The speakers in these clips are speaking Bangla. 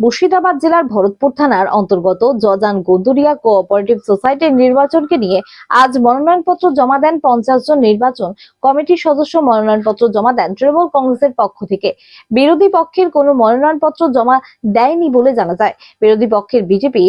মুর্শিদাবাদ জেলার ভরতপুর থানার অন্তর্গত জজান গন্দুরিয়া কোঅপারেটিভ সোসাইটির নির্বাচনকে নিয়ে আজ মনোনয়নপত্র জমা দেন পঞ্চাশ জন নির্বাচন কমিটির সদস্য মনোনয়নপত্র জমা দেন তৃণমূল কংগ্রেসের পক্ষ থেকে। বিরোধী পক্ষের কোনো মনোনয়নপত্র জমা দেয়নি বলে জানা যায়। বিরোধী পক্ষের বিজেপি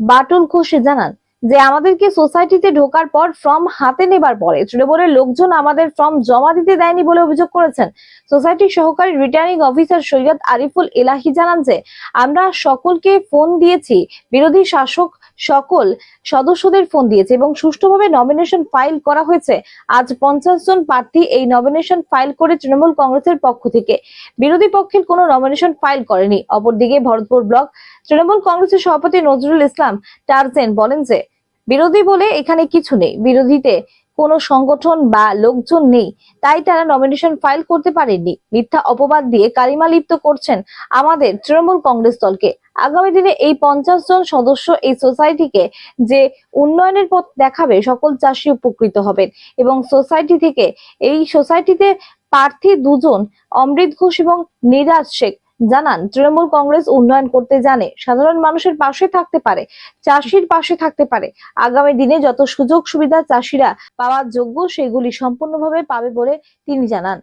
বাটুল ঘোষ জানান যে আমাদেরকে সোসাইটিতে ঢোকার পর ফর্ম হাতে নেবার পরে তৃণমূলের লোকজন আমাদের ফর্ম জমা দিতে দেয়নি বলে অভিযোগ করেছেন। সোসাইটির সহকারী রিটার্নিং অফিসার সৈয়দ আরিফুল এলাহি জানান যে, আমরা সকলকে ফোন দিয়েছি, বিরোধী শাসক সকল সদস্যদের ফোন দিয়েছে এবং সুষ্ঠুভাবে নমিনেশন ফাইল করা হয়েছে। আজ পঞ্চাশ জন প্রার্থী এই নমিনেশন ফাইল করে তৃণমূল কংগ্রেসের পক্ষ থেকে। বিরোধী পক্ষের কোনো নমিনেশন ফাইল করেনি। অপরদিকে ভরতপুর ব্লক তৃণমূল কংগ্রেসের সভাপতি নজরুল ইসলাম টার্জেন বলেন যে বিরোধী বলে এখানে কিছু নেই। বিরোধীতে কোনো সংগঠন বা লোকজন নেই, তাই তারা নমিনেশন ফাইল করতে পারেননি। মিথ্যা অপবাদ দিয়ে কালিমা লিপ্ত করছেন আমাদের তৃণমূল কংগ্রেস দলকে। আগামী দিনে এই পঞ্চাশ জন সদস্য এই সোসাইটিকে যে উন্নয়নের পথ দেখাবে, সকল চাষি উপকৃত হবেন এবং সোসাইটি থেকে, এই সোসাইটিতে প্রার্থী দুজন অমৃত ঘোষ এবং নিরাজ শেখ জানান, তৃণমূল কংগ্রেস উন্নয়ন করতে জানে, সাধারণ মানুষের পাশে থাকতে পারে, চাষির পাশে থাকতে পারে। আগামী দিনে যত সুযোগ সুবিধা চাষিরা পাওয়ার যোগ্য সেগুলি সম্পূর্ণভাবে পাবে বলে তিনি জানান।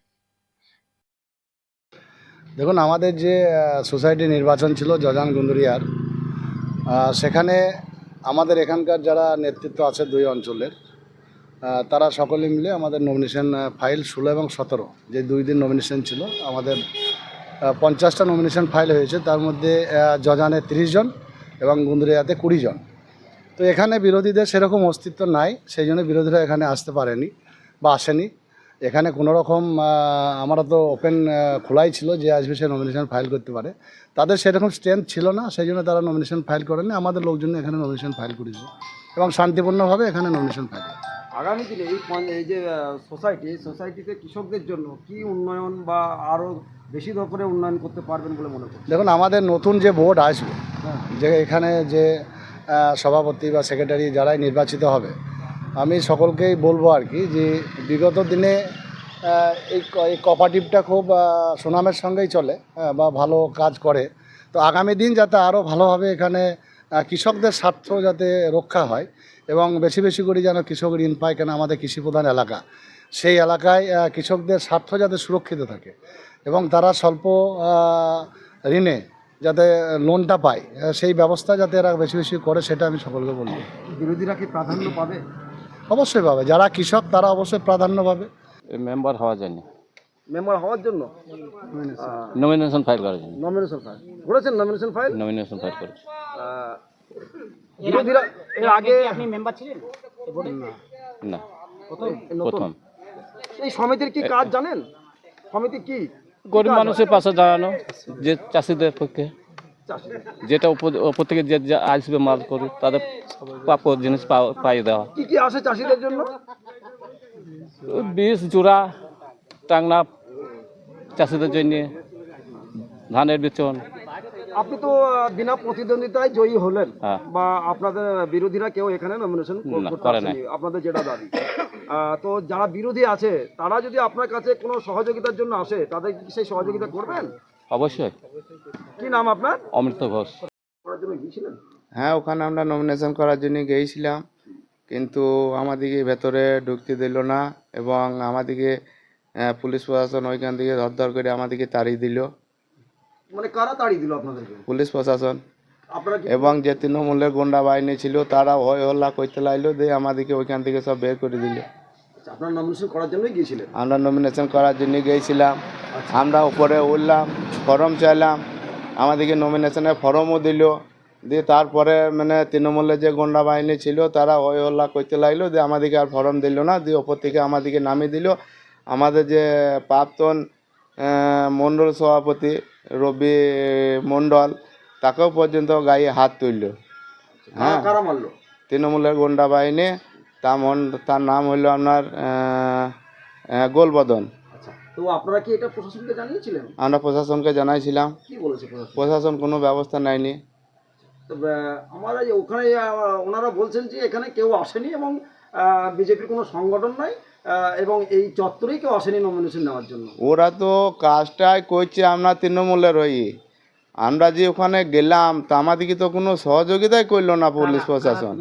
দেখুন, আমাদের যে সোসাইটি নির্বাচন ছিল জজান গুন্দুরিয়ার সেখানে আমাদের এখানকার যারা নেতৃত্ব আছে দুই অঞ্চলের তারা সকলে মিলে আমাদের নমিনেশন ফাইল ষোলো এবং সতেরো, যে দুই দিন নমিনেশন ছিল, আমাদের পঞ্চাশটা নমিনেশন ফাইল হয়েছে। তার মধ্যে জজানে তিরিশ জন এবং গুন্দুরিয়াতে কুড়ি জন। তো এখানে বিরোধীদের সেরকম অস্তিত্ব নাই, সেই জন্য বিরোধীরা এখানে আসতে পারেনি বা আসেনি। এখানে কোনো রকম আমরা তো ওপেন খোলাই ছিল যে আসবে সে নমিনেশন ফাইল করতে পারে। তাদের সেরকম স্ট্রেংথ ছিল না, সেই জন্য তারা নমিনেশন ফাইল করেনি আমাদের লোকজন এখানে নমিনেশন ফাইল করেছে এবং শান্তিপূর্ণভাবে এখানে নমিনেশন ফাইল আগামী দিনে এই যে সোসাইটি সোসাইটিতে কৃষকদের জন্য কি উন্নয়ন বা আরও বেশি করে উন্নয়ন করতে পারবেন বলে মনে করি দেখুন আমাদের নতুন যে বোর্ড আসবে যে এখানে যে সভাপতি বা সেক্রেটারি যারাই নির্বাচিত হবে আমি সকলকেই বলব আর কি যে বিগত দিনে এই এই কপারেটিভটা খুব সুনামের সঙ্গেই চলে হ্যাঁ, বা ভালো কাজ করে। তো আগামী দিন যাতে আরও ভালোভাবে এখানে কৃষকদের স্বার্থ যাতে রক্ষা হয় এবং বেশি বেশি করে যেন কৃষক ঋণ পায় কেন আমাদের কৃষিপ্রধান এলাকা সেই এলাকায় কৃষকদের স্বার্থ যাতে সুরক্ষিত থাকে। এবং তারা স্বল্প ঋণে যাতে লোনটা পায় সেই ব্যবস্থা যাতে এরা বেশি বেশি করে সেটা আমি সকলকে বলব। বিরোধীরা কি প্রাধান্য পাবে? অবশ্যই পাবে। যারা কৃষক তারা অবশ্যই প্রাধান্য পাবে। মেম্বার হওয়ার জন্য। মেম্বার হওয়ার জন্য? নমিনেশন ফাইল করার জন্য। নমিনেশন ফাইল করেছেন নমিনেশন ফাইল নমিনেশন ফাইল করেছি। বিরোধীরা এর আগে আপনি মেম্বার ছিলেন? না। নতুন? প্রথম। এই সমিতির কি কাজ জানেন? সমিতি কি? গরিব মানুষের পাশে দাঁড়ানো যে চাষিদের পক্ষে যেটা উপর উপর থেকে যে আসবে মাল করে তাদের প্রাপ্য জিনিস পাইয়ে দেওয়া। কি কি আসে চাষিদের জন্য? বিষ বীজ জোড়া টাংনা চাষিদের জন্য ধানের বিচন আপনি তো বিনা প্রতিদ্বন্দ্বিতায় জয়ী হলেন হ্যাঁ। বা আপনাদের বিরোধীরা কেউ এখানে নমিনেশন আপনাদের যেটা দাবি। তো যারা বিরোধী আছে তারা যদি আপনার কাছে কোনো সহযোগিতার জন্য আসে তাদের কি সেই সহযোগিতা করবেন? অবশ্যই। কি নাম আপনার? অমৃত ঘোষ। হ্যাঁ ওখানে আমরা নমিনেশন করার জন্য গিয়েছিলাম। কিন্তু আমাদেরকে ভেতরে ঢুকতে দিল না এবং আমাদেরকে পুলিশ প্রশাসন ওইখান থেকে ধর করে আমাদেরকে তাড়িয়ে দিল। মানে কারা তাড়িয়ে দিল আপনাদেরকে? পুলিশ প্রশাসন। আপনারা কি এবং যে তৃণমূলের গুন্ডা বাহিনী ছিল তারা হই হল্লা করতে লাগল দিয়ে আমাদেরকে ওইখান থেকে সব বের করে দিল। আচ্ছা, আপনারা নমিনেশন করার জন্যই গিয়েছিলেন? আমরা নমিনেশন করার জন্য গিয়েছিলাম। আমরা উপরে উঠলাম ফর্ম চাইলাম আমাদেরকে নমিনেশনের ফর্মও দিল। দিয়ে তারপরে মানে তৃণমূলের যে গুন্ডা বাহিনী ছিল তারা হই হল্লা করতে লাগল দিয়ে আমাদেরকে আর ফর্ম দিল না। দিয়ে ওপর থেকে আমাদেরকে নামিয়ে দিল। আমাদের যে প্রাক্তন আহ, মণ্ডল সভাপতি রবি মণ্ডল তাকেও পর্যন্ত গায়ে হাত তুলল। হ্যাঁ। তৃণমূলের গুন্ডা বাহিনী তার মন তার নাম হলো আপনার গোলবদন। আচ্ছা তো আপনারা কি এটা প্রশাসনকে জানিয়েছিলেন? আমরা প্রশাসনকে জানাইছিলাম। কি বলেছে প্রশাসন? কোনো ব্যবস্থা নেয়নি। আহ, আমরা ওখানে ওনারা বলছেন যে এখানে কেউ আসেনি এবং বিজেপির কোনো সংগঠন নাই এবং এই চত্বরেই কেউ আসেনি নমিনেশন নেওয়ার জন্য। ওরা তো কাজটাই করছে আমরা তৃণমূলের হয়ে আমরা যে ওখানে গেলাম তা আমাদেরকে তো কোনো সহযোগিতাই করল না পুলিশ প্রশাসন।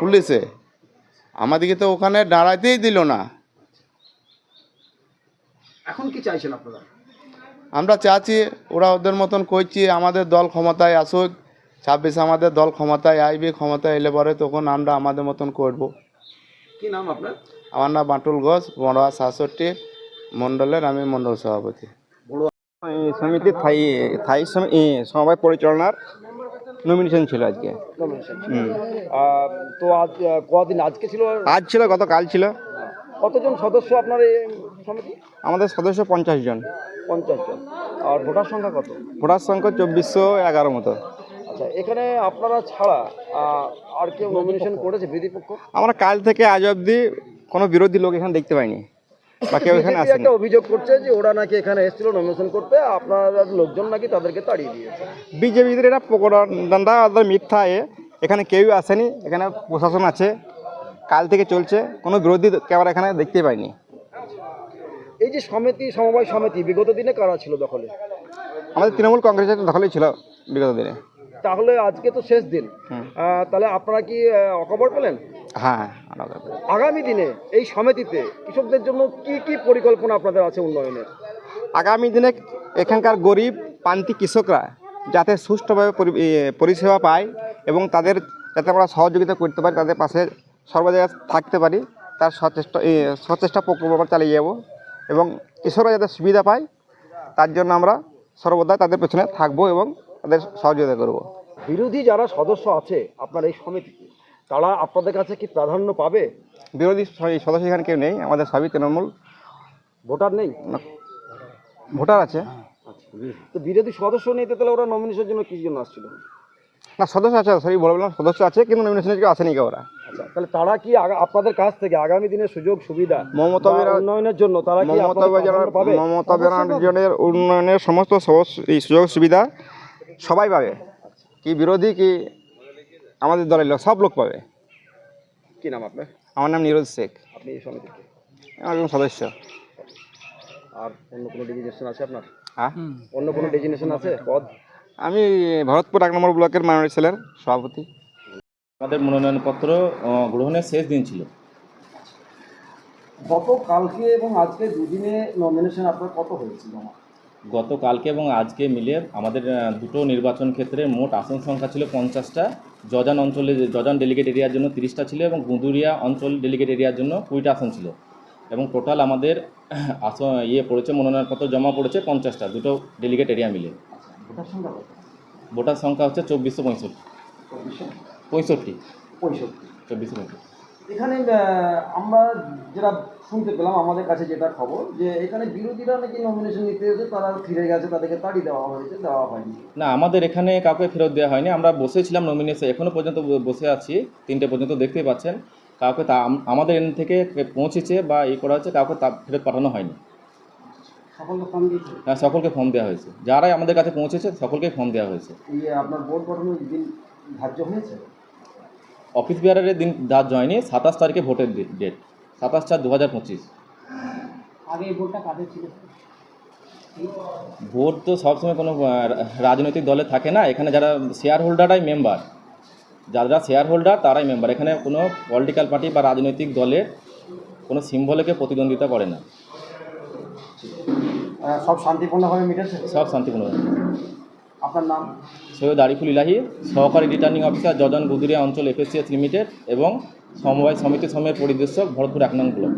পুলিশে। আমাদেরকে তো ওখানে দাঁড়াতেই দিল না। এখন কি চাইছেন আপনারা? আমরা চাচ্ছি ওরা ওদের মতন করছি আমাদের দল ক্ষমতায় আসুক। ছাব্বিশ আমাদের দল ক্ষমতায় আইবে ক্ষমতায় এলে পরে তখন আমরা আমাদের মতন করব। কি নাম আপনার? আমার নাম বাটুল ঘোষ বড়া সাতষট্টি মণ্ডলের আমি মণ্ডল সভাপতি। এই সমিতির থাই থাই সমি- সমবায় পরিচালনার নমিনেশন ছিল আজকে। তো আজ কদিন আজকে ছিল? আজ ছিল গতকাল ছিল। কতজন সদস্য আপনার এই সমিতি? আমাদের সদস্য পঞ্চাশ জন। পঞ্চাশ জন। আর ভোটার সংখ্যা কত? ভোটার সংখ্যা চব্বিশশো এগারো মতো। আচ্ছা এখানে আপনারা ছাড়া আর কেউ নমিনেশন করেছে বিরোধী পক্ষ আমরা কাল থেকে আজ অবধি কোনো বিরোধী লোক এখানে দেখতে পাইনি বা কেউ এখানে আসেনি। একটা অভিযোগ করছে যে ওরা নাকি এখানে এসেছিল নমিনেশন করতে আপনার লোকজন নাকি তাদেরকে তাড়িয়ে দিয়েছে। বিজেপিদের এটা মিথ্যা এ এখানে কেউ আসেনি এখানে প্রশাসন আছে কাল থেকে চলছে কোনো বিরোধী কেউ এখানে দেখতে পাইনি। এই যে সমিতি সমবায় সমিতি বিগত দিনে কারা ছিল দখলে? আমাদের তৃণমূল কংগ্রেসের দখলেই ছিল বিগত দিনে। তাহলে আজকে তো শেষ দিন। তাহলে আপনারা কি অকবর পেলেন? হ্যাঁ আগামী দিনে এই সমিতিতে কৃষকদের জন্য কি কি পরিকল্পনা আপনাদের আছে উন্নয়নের? আগামী দিনে এখানকার গরিব প্রান্তিক কৃষকরা যাতে সুষ্ঠুভাবে পরিষেবা পায় এবং তাদের যাতে আমরা সহযোগিতা করতে পারি তাদের পাশে সর্বজায়গায় থাকতে পারি তার সচেষ্টা সচেষ্টা প্রকল্প আমরা চালিয়ে যাব এবং কৃষকরা যাতে সুবিধা পায় তার জন্য আমরা সর্বদা তাদের পেছনে থাকব এবং তাদের সহযোগিতা করব। বিরোধী যারা সদস্য আছে আপনার এই সমিতিতে তারা আপনাদের কাছে কি প্রাধান্য পাবে? বিরোধী সদস্য এখানে কেউ নেই আমাদের সবই তৃণমূল। ভোটার নেই? ভোটার আছে। তো বিরোধী সদস্য নেই তো তাহলে ওরা নমিনেশনের জন্য কি জন্য আসছিল? না সদস্য আছে সরি বলে বললাম সদস্য আছে কিন্তু নমিনেশনে কেউ আসেনি কেউ ওরা। আচ্ছা তাহলে তারা কি আপনাদের কাছ থেকে আগামী দিনের সুযোগ সুবিধা মমতা উন্নয়নের জন্য তারা কি মমতা মমতা ব্যানার্জির উন্নয়নের সমস্ত এই সুযোগ সুবিধা সবাই পাবে। কি বিরোধী কি আমাদের দলের লোক সব লোক পাবে। কি নাম আপনার? আমার নাম নিরোজ শেখ। আপনি এই সমিতিতে আমি একজন সদস্য। আর অন্য কোনো ডেজিনেশন আছে আপনার? হ্যাঁ? অন্য কোনো ডেজিনেশন আছে? পদ? আমি ভরতপুর এক নম্বর ব্লকের মাইনরিটি সেলের সভাপতি। আমাদের মনোনয়নপত্র আহ, গ্রহণের শেষ দিন ছিল। গত কালকে এবং আজকে দুদিনে নমিনেশন আপনার কত হয়েছিল? গতকালকে এবং আজকে মিলে আমাদের দুটো নির্বাচন ক্ষেত্রে মোট আসন সংখ্যা ছিল পঞ্চাশটা। জজান অঞ্চলে জজান ডেলিগেট এরিয়ার জন্য তিরিশটা ছিল এবং গুঁদুরিয়া অঞ্চল ডেলিগেট এরিয়ার জন্য কুড়িটা আসন ছিল। এবং টোটাল আমাদের আসন ইয়ে পড়েছে মনোনয়নপত্র জমা পড়েছে পঞ্চাশটা দুটো ডেলিগেট এরিয়া মিলে। ভোটার সংখ্যা ভোটার সংখ্যা হচ্ছে চব্বিশশো পঁয়ষট্টি। পঁয়ষট্টি। পঁয়ষট্টি। চব্বিশশো পঁয়ষট্টি। এখানে আমরা যেটা শুনতে পেলাম আমাদের কাছে যেটা খবর যে এখানে বিরোধীরা নাকি নমিনেশন নিতে এসে তারা ফিরে গেছে তাদেরকে তাড়িয়ে দেওয়া হয়েছে দেওয়া হয়নি। না আমাদের এখানে কাউকে ফেরত দেওয়া হয়নি। আমরা বসেছিলাম নমিনেশন এখনও পর্যন্ত বসে আছি তিনটে পর্যন্ত দেখতেই পাচ্ছেন। কাউকে তা আমাদের এন থেকে পৌঁছেছে বা এই করা হচ্ছে কাউকে তা ফেরত পাঠানো হয়নি। সকলকে ফোন দিয়েছে? হ্যাঁ সকলকে ফর্ম দেওয়া হয়েছে। যারাই আমাদের কাছে পৌঁছেছে সকলকে ফর্ম দেওয়া হয়েছে। এই আপনার বোর্ড গঠনের দিন ধার্য হয়েছে? অফিস বিহারের দিন ধার্য হয়নি সাতাশ তারিখে ভোটের ডেট। সাতাশ চার দু হাজার পঁচিশ। আগে এই কাদের ছিল? ভোট তো সবসময় কোনো রাজনৈতিক দলে থাকে না। এখানে যারা শেয়ার হোল্ডাররাই মেম্বার যারা শেয়ার হোল্ডার তারাই মেম্বার এখানে কোনো পলিটিক্যাল পার্টি বা রাজনৈতিক দলের কোনো সিম্বলকে প্রতিদ্বন্দ্বিতা করে না। সব শান্তিপূর্ণভাবে মিটেছে? সব শান্তিপূর্ণ আপনার নাম? সৈয়দ আরিফুল ইলাহি, সহকারী রিটার্নিং অফিসার জজন গুদুরিয়া অঞ্চল এফএসিএস লিমিটেড এবং সমবায় সমিতি সময়ের পরিদর্শক, ভরতপুর এক নং ব্লক।